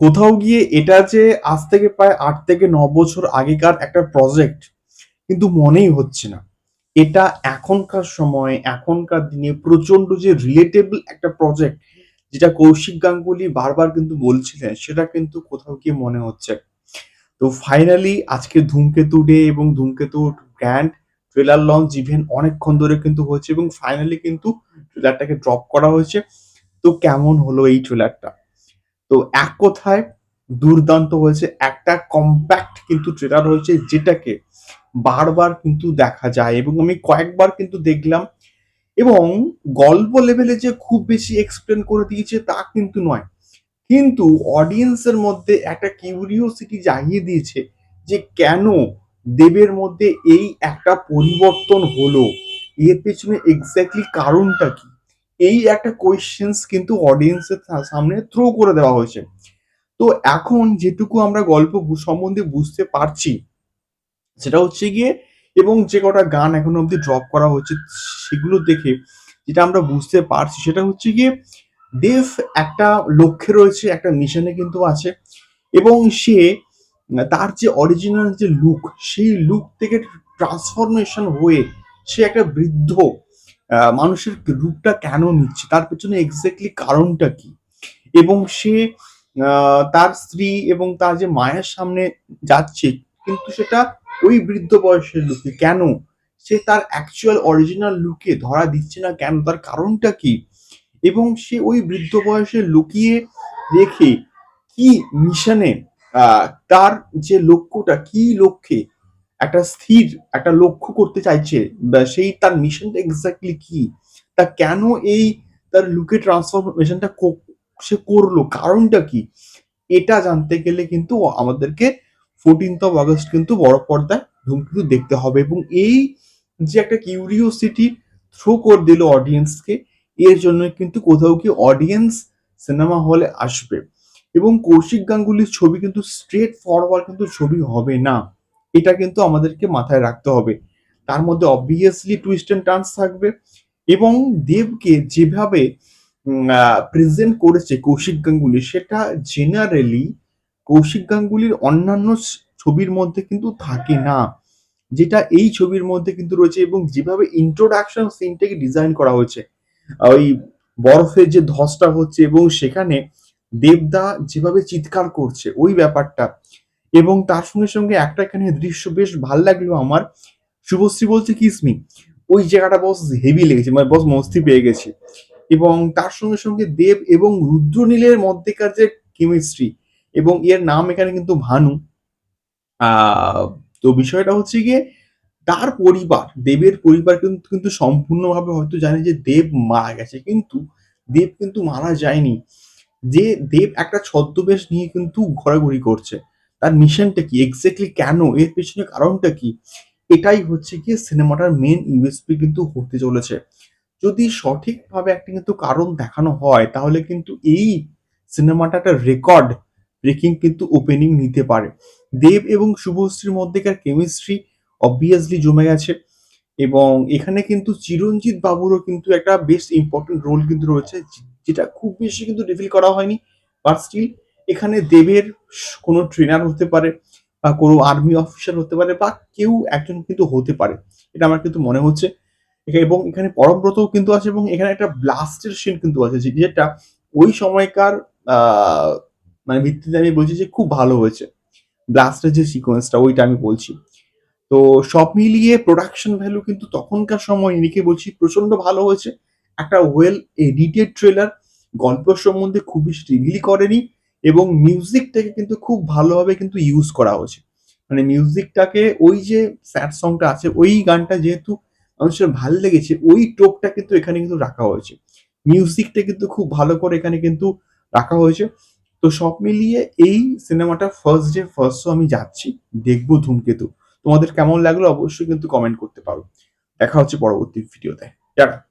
কোথাও গিয়ে এটা যে আজ থেকে প্রায় আট থেকে ন বছর আগেকার একটা প্রজেক্ট কিন্তু মনেই হচ্ছে না। এটা এখনকার সময়, এখনকার দিনে প্রচণ্ড যে রিলেটেবল একটা প্রজেক্ট যেটা কৌশিক গাঙ্গুলি বারবার কিন্তু বলছিলেন, সেটা কিন্তু কোথাও গিয়ে মনে হচ্ছে। তো ফাইনালি আজকে ধূমকেতু ডে এবং ধূমকেতু গ্র্যান্ড ট্রেলার লঞ্চ ইভেন্ট অনেকক্ষণ ধরে কিন্তু হয়েছে এবং ফাইনালি কিন্তু ট্রেলারটাকে ড্রপ করা হয়েছে। তো কেমন হলো এই ট্রেলারটা তো এক কথায় দুর্দান্ত হয়েছে। একটা কম্প্যাক্ট কিন্তু ট্রেলার হয়েছে যেটাকে বারবার কিন্তু দেখা যায় এবং আমি কয়েকবার কিন্তু দেখলাম এবং গল্প লেভেলে যে খুব বেশি এক্সপ্লেন করে দিয়েছে তা কিন্তু নয়। কিন্তু অডিয়েন্সের মধ্যে একটা কিউরিওসিটি জাগিয়ে দিয়েছে যে কেন দেবের মধ্যে এই একটা পরিবর্তন হলো? এর পেছনে এক্স্যাক্টলি কারণটা কি? এই একটা কোয়েশ্চেন্স কিন্তু অডিয়েন্সের সামনে থ্রো করে দেওয়া হয়েছে। তো এখন যেটুকু আমরা গল্প সম্বন্ধে বুঝতে পারছি, সেটা হচ্ছে গিয়ে, এবং যে কটা গান এখন অবধি ড্রপ করা হচ্ছে সেগুলো দেখে যেটা আমরা বুঝতে পারছি, সেটা হচ্ছে গিয়ে দেব একটা লক্ষ্যে রয়েছে, একটা মিশনে কিন্তু আছে, এবং সে, তার যে অরিজিনাল যে লুক সেই লুক থেকে ট্রান্সফরমেশন হয়ে, সে একটা বৃদ্ধ মানুষের রূপটা কেন নিচ্ছে? তার পেছনে এক্স্যাক্টলি কারণটা কি? এবং সে তার স্ত্রী এবং তার যে মায়ের সামনে যাচ্ছে, কিন্তু সেটা ওই বৃদ্ধ বয়সের লুকে কেন? সে তার অ্যাকচুয়াল অরিজিনাল লুকে ধরা দিচ্ছে না কেন? তার কারণটা কি? এবং সে ওই বৃদ্ধ বয়সে লুকিয়ে রেখে কি মিশনে তার যে লক্ষ্যটা, কি লক্ষ্যে একটা স্থির, একটা লক্ষ্য করতে চাইছে সেই তার মিশনটা এক্স্যাক্টলি কি? তা কেন এই তার লুকে ট্রান্সফরমেশনটা সে করল? কারণটা কি? এটা জানতে গেলে কিন্তু আমাদেরকে ফোরটিন্থ অফ আগস্ট কিন্তু বড় পর্দায় ধূমকেতু দেখতে হবে এবং এই যে একটা কিউরিওসিটি থ্রো করে দিল অডিয়েন্সকে এর জন্য কিন্তু কোথাও কি অডিয়েন্স সিনেমা হলে আসবে? এবং কৌশিক গাঙ্গুলির ছবি কিন্তু স্ট্রেট ফরওয়ার্ড কিন্তু ছবি হবে না। এটা কিন্তু আমাদেরকে মাথায় রাখতে হবে। তার মধ্যে অবভিয়াসলি টুইস্ট অ্যান্ড টার্নস থাকবে এবং দেবকে যেভাবে প্রেজেন্ট করেছে কৌশিক গাঙ্গুলি, সেটা জেনারেলি কৌশিক গাঙ্গুলির অন্যান্য ছবির মধ্যে কিন্তু থাকে না। যেটা এই ছবির মধ্যে কিন্তু রয়েছে এবং যেভাবে ইন্ট্রোডাকশন সিনটাকে ডিজাইন করা হয়েছে ওই বরফের যে ধসটা হচ্ছে এবং সেখানে দেবদা যেভাবে চিৎকার করছে, ওই ব্যাপারটা এবং তার সঙ্গে সঙ্গে একটা এখানে দৃশ্য বেশ ভালো লাগল আমার। শুভশ্রী বলছে কিসমি ওই জায়গাটা বস হেভি লেগেছে মানে বস মস্তি পেয়ে গেছে। এবং তার সঙ্গে সঙ্গে দেব এবং রুদ্রনীলের মধ্যেকার যে কেমিস্ট্রি এবং এর নাম এখানে কিন্তু ভানু। তো বিষয়টা হচ্ছে গিয়ে, তার পরিবার, দেবের পরিবার কিন্তু কিন্তু সম্পূর্ণভাবে হয়তো জানে যে দেব মারা গেছে, কিন্তু দেব কিন্তু মারা যায়নি। যে দেব একটা ছদ্মবেশ নিয়ে কিন্তু ঘোরাঘুরি করছে। তার মিশনটা কি? এক্স্যাক্টলি কেন? এর পেছনে কারণটা কি? এটাই হচ্ছে গিয়ে সিনেমাটার মেন ইউএসপি কিন্তু হতে চলেছে। যদি সঠিকভাবে একটা কিন্তু কারণ দেখানো হয়, তাহলে কিন্তু এই সিনেমাটা একটা রেকর্ড ব্রেকিং কিন্তু ওপেনিং নিতে পারে। দেব এবং শুভশ্রীর মধ্যেকার কেমিস্ট্রি অবভিয়াসলি জমে গেছে এবং এখানে কিন্তু চিরঞ্জিত বাবুরও কিন্তু একটা বেশ ইম্পর্টেন্ট রোল কিন্তু রয়েছে, যেটা খুব বেশি কিন্তু রিভিল করা হয়নি বাট স্টিল এখানে দেবের কোনো ট্রেনার হতে পারে বা কোনো আর্মি অফিসার হতে পারে বা কেউ একজন কিন্তু হতে পারে। এটা আমার কিন্তু মনে হচ্ছে। এবং এখানে পরমব্রতও কিন্তু আছে এবং এখানে একটা ব্লাস্টের সিন কিন্তু আছে যেটা ওই সময়কার মানে ভিত্তিতে আমি বলছি যে খুব ভালো হয়েছে। ব্লাস্টের যে সিকোয়েন্সটা ওইটা আমি বলছি। তো সব মিলিয়ে প্রোডাকশন ভ্যালু কিন্তু তখনকার সময় এদিকে বলছি প্রচণ্ড ভালো হয়েছে। একটা ওয়েল এডিটেড ট্রেলার গল্প সম্বন্ধে খুব বেশি রিভিল করেনি। এবং মিউজিকটাকে কিন্তু খুব ভালোভাবে কিন্তু ইউজ করা হয়েছে। মানে মিউজিকটাকে ওই যে স্যাড সংটা আছে, ওই গানটা যেহেতু মানুষের ভালো লেগেছে, ওই টোকটা কিন্তু এখানে কিন্তু রাখা হয়েছে। মিউজিকটা কিন্তু খুব ভালো করে এখানে কিন্তু রাখা হয়েছে। তো সব মিলিয়ে এই সিনেমাটা ফার্স্ট ডে ফার্স্ট শো আমি যাচ্ছি, দেখব ধূমকেতু। তোমাদের কেমন লাগল অবশ্যই কিন্তু কমেন্ট করতে পারো। দেখা হচ্ছে পরবর্তী ভিডিওতে টাটা।